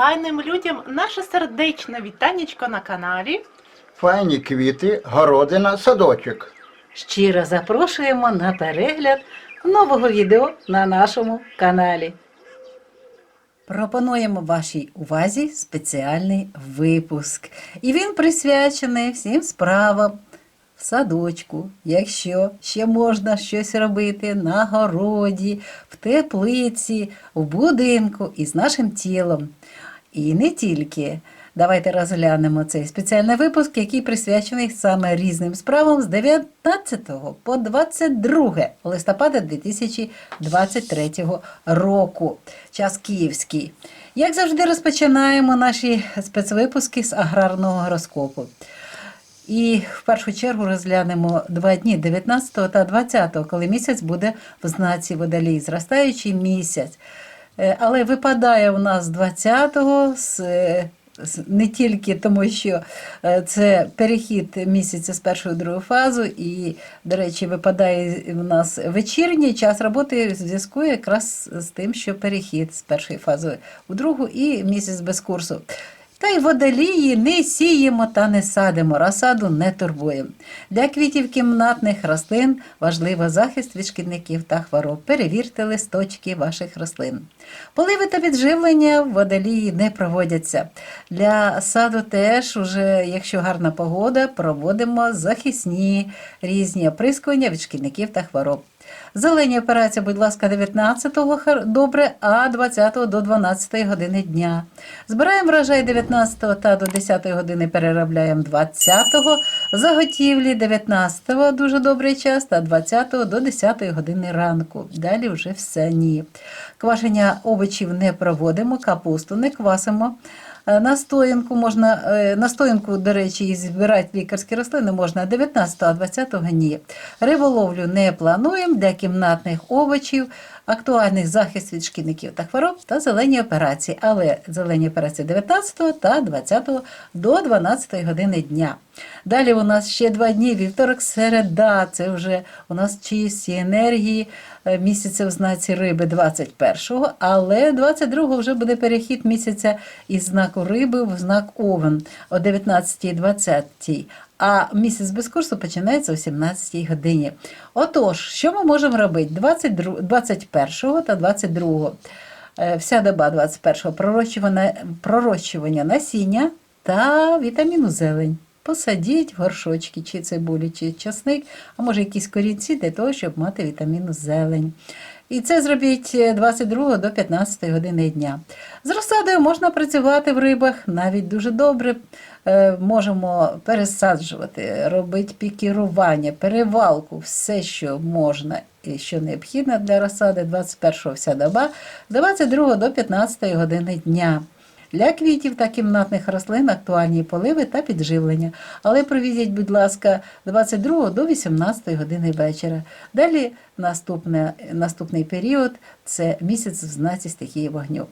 файним людям наше сердечне вітанечко на каналі. Файні квіти, городина, садочок. Щиро запрошуємо на перегляд нового відео на нашому каналі. Пропонуємо вашій увазі спеціальний випуск. І він присвячений всім справам в садочку, якщо ще можна щось робити на городі, в теплиці, в будинку і з нашим тілом. І не тільки. Давайте розглянемо цей спеціальний випуск, який присвячений саме різним справам з 19 по 22 листопада 2023 року. Час київський. Як завжди, розпочинаємо наші спецвипуски з аграрного гороскопу. І в першу чергу розглянемо два дні 19 та 20, коли місяць буде в знаці водолій, зростаючий місяць. Е, Але випадає у нас 20-го з не тільки тому, що е, це перехід місяця з першої в другу фазу, і, до речі, випадає в нас вечірній час роботи в зв'язку якраз з тим, що перехід з першої фази у другу і місяць без курсу. Та й водолії не сіємо та не садимо, розсаду не турбуємо. Для квітів кімнатних рослин важливо захист від шкідників та хвороб. Перевірте листочки ваших рослин. Поливи та підживлення в водолії не проводяться. Для саду теж, уже, якщо гарна погода, проводимо захисні різні оприскування від шкідників та хвороб. Зелені операції, будь ласка, 19-го добре, а 20-го до 12 години дня. Збираємо врожай 19-го та до 10 години переробляємо 20-го. Заготівлі 19-го дуже добрий час та 20-го до 10 години ранку. Далі вже все ні. Квашення овочів не проводимо, капусту не квасимо. Е, Настоянку можна, е, настоянку, до речі, і збирати лікарські рослини можна 19, а 20 ні. Риболовлю не плануємо для кімнатних овочів, актуальний захист від шкідників та хвороб та зелені операції. Але зелені операції 19 та 20 до 12 години дня. Далі у нас ще два дні, вівторок, середа. Це вже у нас чисті енергії е, місяця в знаці риби 21-го, але 22-го вже буде перехід місяця із знаку риби в знак Овен о 19-20. А місяць без курсу починається о 17 годині. Отож, що ми можемо робити 22, 21 та 22? Е, Вся доба 21-го пророщування, пророщування насіння та вітаміну зелень. Посадіть в горшочки, чи цибулі, чи часник, а може якісь корінці для того, щоб мати вітаміну зелень. І це зробіть е, 22 до 15 години дня. З розсадою можна працювати в рибах навіть дуже добре. Е, Можемо пересаджувати, робити пікірування, перевалку, все, що можна і що необхідно для розсади 21 вся доба, 22 до 15 години дня. Для квітів та кімнатних рослин актуальні поливи та підживлення. Але провізіть, будь ласка, 22 до 18 години вечора. Далі наступне, наступний період це місяць в знаці стихії вогню.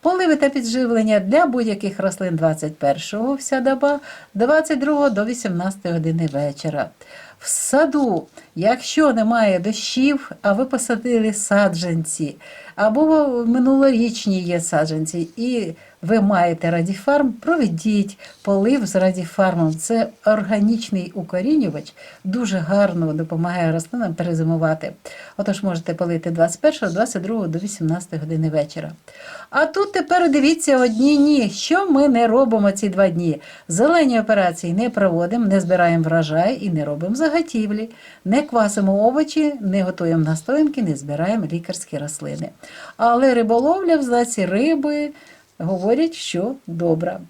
Поливи та підживлення для будь-яких рослин 21 вся доба, 22 до 18 години вечора. В саду, якщо немає дощів, а ви посадили саджанці, або минулорічні є саджанці, і ви маєте радіфарм, проведіть полив з радіфармом. Це органічний укорінювач, дуже гарно допомагає рослинам перезимувати. Отож, можете полити 21, 22 до 18 години вечора. А тут тепер дивіться одні ні. Що ми не робимо ці два дні? Зелені операції не проводимо, не збираємо врожай і не робимо заготівлі, не квасимо овочі, не готуємо настоянки, не збираємо лікарські рослини. Але риболовля в знаці риби говорять, що добра.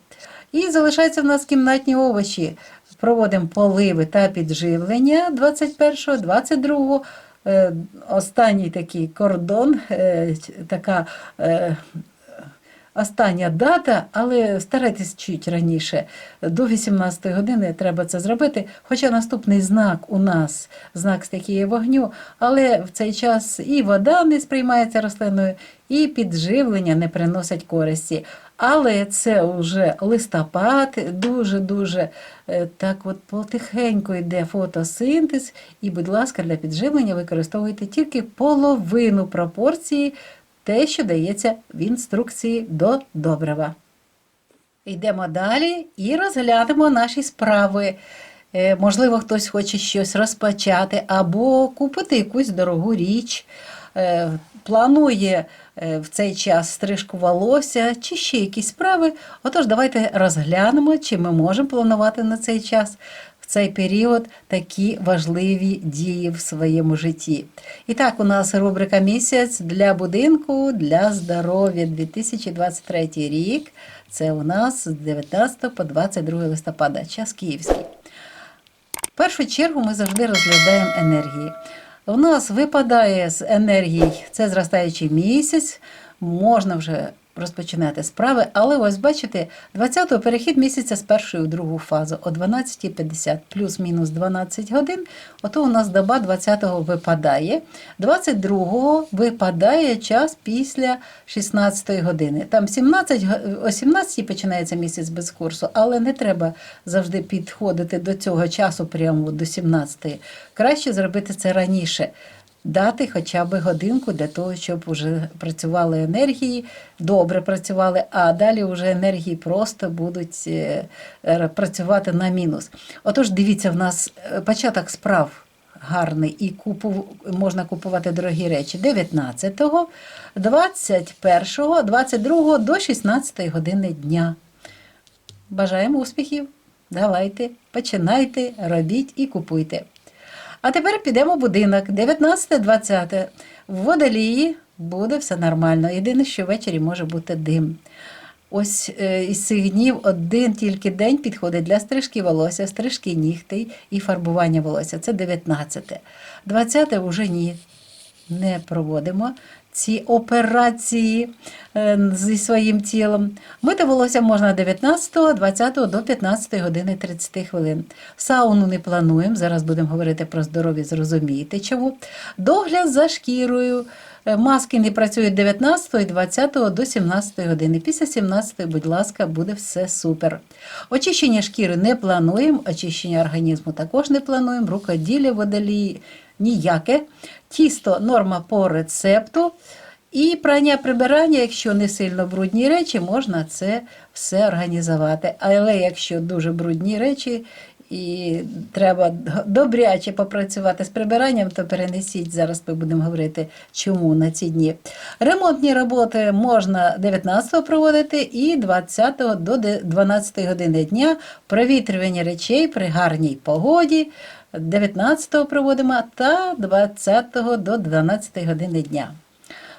І залишаються в нас кімнатні овочі. Проводимо поливи та підживлення 21-го, 22-го. Е, Останній такий кордон, е, така е, остання дата, але старайтесь чуть раніше. До 18 години треба це зробити. Хоча наступний знак у нас знак стихії вогню, але в цей час і вода не сприймається рослиною, і підживлення не приносять користі. Але це вже листопад, дуже-дуже е, так от потихеньку йде фотосинтез. І, будь ласка, для підживлення використовуйте тільки половину пропорції, те, що дається в інструкції до добрива. Йдемо далі і розглянемо наші справи. Е, Можливо, хтось хоче щось розпочати або купити якусь дорогу річ, е, планує е, в цей час стрижку волосся чи ще якісь справи. Отож, давайте розглянемо, чи ми можемо планувати на цей час. Цей період такі важливі дії в своєму житті. І так, у нас рубрика місяць для будинку для здоров'я 2023 рік. Це у нас з 19 по 22 листопада, час київський. В першу чергу ми завжди розглядаємо енергії. У нас випадає з енергій, це зростаючий місяць, можна вже розпочинати справи, але ось бачите, 20-го перехід місяця з першої в другу фазу о 12.50 плюс-мінус 12 годин. Ото у нас доба 20-го випадає. 22-го випадає час після 16 години. Там 17, о 17 починається місяць без курсу, але не треба завжди підходити до цього часу прямо до 17-ї. Краще зробити це раніше. Дати хоча б годинку для того, щоб вже працювали енергії, добре працювали, а далі вже енергії просто будуть е, працювати на мінус. Отож, дивіться, в нас е, початок справ гарний і купу, можна купувати дорогі речі 19-го, 21-го, 22-го до 16 години дня. Бажаємо успіхів! Давайте, починайте, робіть і купуйте. А тепер підемо в будинок. 19-20. В водолії буде все нормально. Єдине, що ввечері може бути дим. Ось е, із цих днів один тільки день підходить для стрижки волосся, стрижки нігтей і фарбування волосся. Це 19. 20 вже ні. Не проводимо ці операції е, зі своїм тілом. Мити волосся можна 19, 20 до 15 години 30 хвилин. Сауну не плануємо. Зараз будемо говорити про здоров'я, зрозумієте чому. Догляд за шкірою. Е, Маски не працюють 19 20 до 17 години. Після 17, будь ласка, буде все супер. Очищення шкіри не плануємо, очищення організму також не плануємо. Рукоділля водолії ніяке. Тісто норма по рецепту. І прання прибирання, якщо не сильно брудні речі, можна це все організувати. Але якщо дуже брудні речі і треба добряче попрацювати з прибиранням, то перенесіть. Зараз ми будемо говорити, чому на ці дні. Ремонтні роботи можна 19-го проводити і 20 до 12 години дня. Провітрювання речей при гарній погоді. 19-го проводимо та 20 до 12 години дня.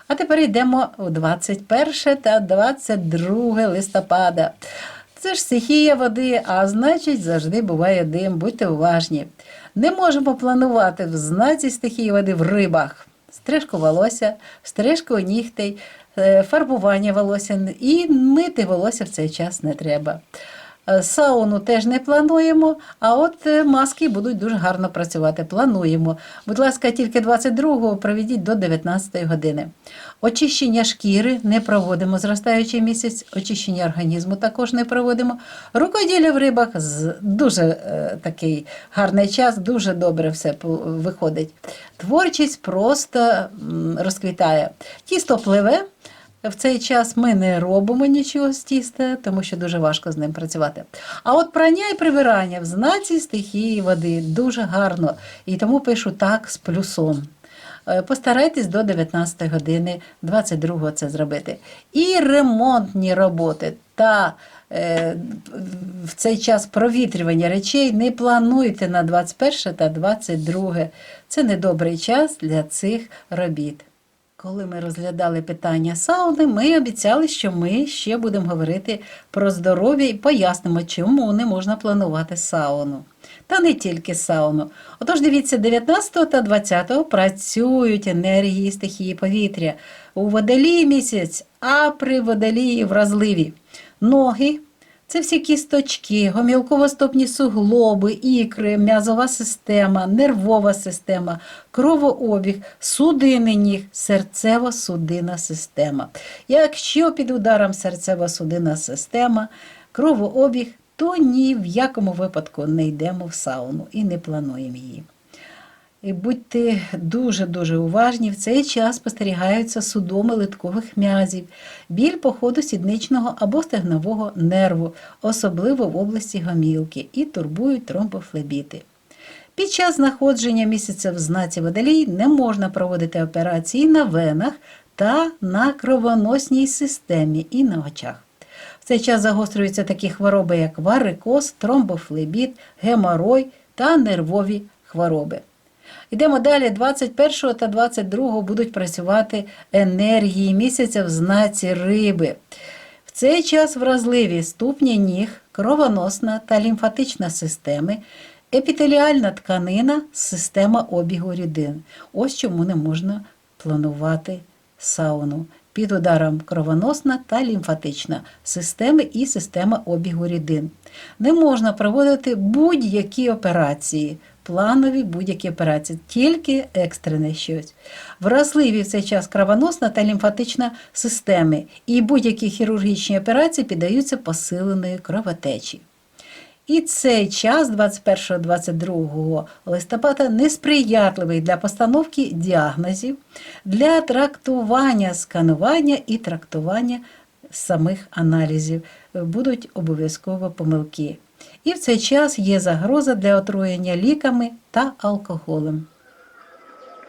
А тепер йдемо у 21 та 22 листопада. Це ж стихія води, а значить завжди буває дим. Будьте уважні. Не можемо планувати в знаці стихії води в рибах. Стрижку волосся, стрижку нігтей, е, фарбування волосся і мити волосся в цей час не треба. Е, Сауну теж не плануємо, а от е, маски будуть дуже гарно працювати. Плануємо. Будь ласка, тільки 22-го проведіть до 19-ї години. Очищення шкіри не проводимо зростаючий місяць, очищення організму також не проводимо. Рукоділля в рибах дуже е, такий гарний час, дуже добре все виходить. Творчість просто розквітає. Тісто пливе. В цей час ми не робимо нічого з тіста, тому що дуже важко з ним працювати. А от прання і прибирання в знаці стихії води дуже гарно. І тому пишу так з плюсом. Е, Постарайтесь до 19 години 22 це зробити. І ремонтні роботи та е, в цей час провітрювання речей не плануйте на 21 та 22. Це недобрий час для цих робіт. Коли ми розглядали питання сауни, ми обіцяли, що ми ще будемо говорити про здоров'я і пояснимо, чому не можна планувати сауну. Та не тільки сауну. Отож, дивіться, 19 та 20 працюють енергії стихії повітря. У водолії місяць, а при водолії вразливі. Ноги, це всі кісточки, гомілково-стопні суглоби, ікри, м'язова система, нервова система, кровообіг, судини ніг, серцево-судинна система. Якщо під ударом серцево-судинна система, кровообіг, то ні в якому випадку не йдемо в сауну і не плануємо її. І будьте дуже-дуже уважні, в цей час спостерігаються судоми литкових м'язів, біль по ходу сідничного або стегнового нерву, особливо в області гомілки, і турбують тромбофлебіти. Під час знаходження місяця в знаці водолій не можна проводити операції на венах та на кровоносній системі і на очах. В цей час загострюються такі хвороби, як варикоз, тромбофлебіт, геморой та нервові хвороби. Йдемо далі. 21 та 22 будуть працювати енергії місяця в знаці риби. В цей час вразливі ступні ніг, кровоносна та лімфатична системи, епітеліальна тканина, система обігу рідин. Ось чому не можна планувати сауну. Під ударом кровоносна та лімфатична системи і система обігу рідин. Не можна проводити будь-які операції, планові будь-які операції, тільки екстрене щось. Вразливі в цей час кровоносна та лімфатична системи, і будь-які хірургічні операції піддаються посиленої кровотечі. І цей час, 21-22 листопада, несприятливий для постановки діагнозів, для трактування сканування і трактування самих аналізів. Будуть обов'язково помилки. І в цей час є загроза для отруєння ліками та алкоголем.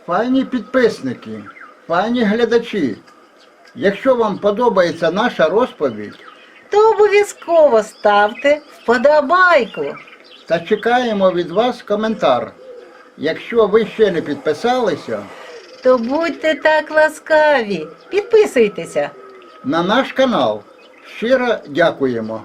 Файні підписники, файні глядачі. Якщо вам подобається наша розповідь, То обов'язково ставте вподобайку. та чекаємо від вас коментар. Якщо ви ще не підписалися, То будьте так ласкаві, підписуйтеся. на наш канал щиро дякуємо.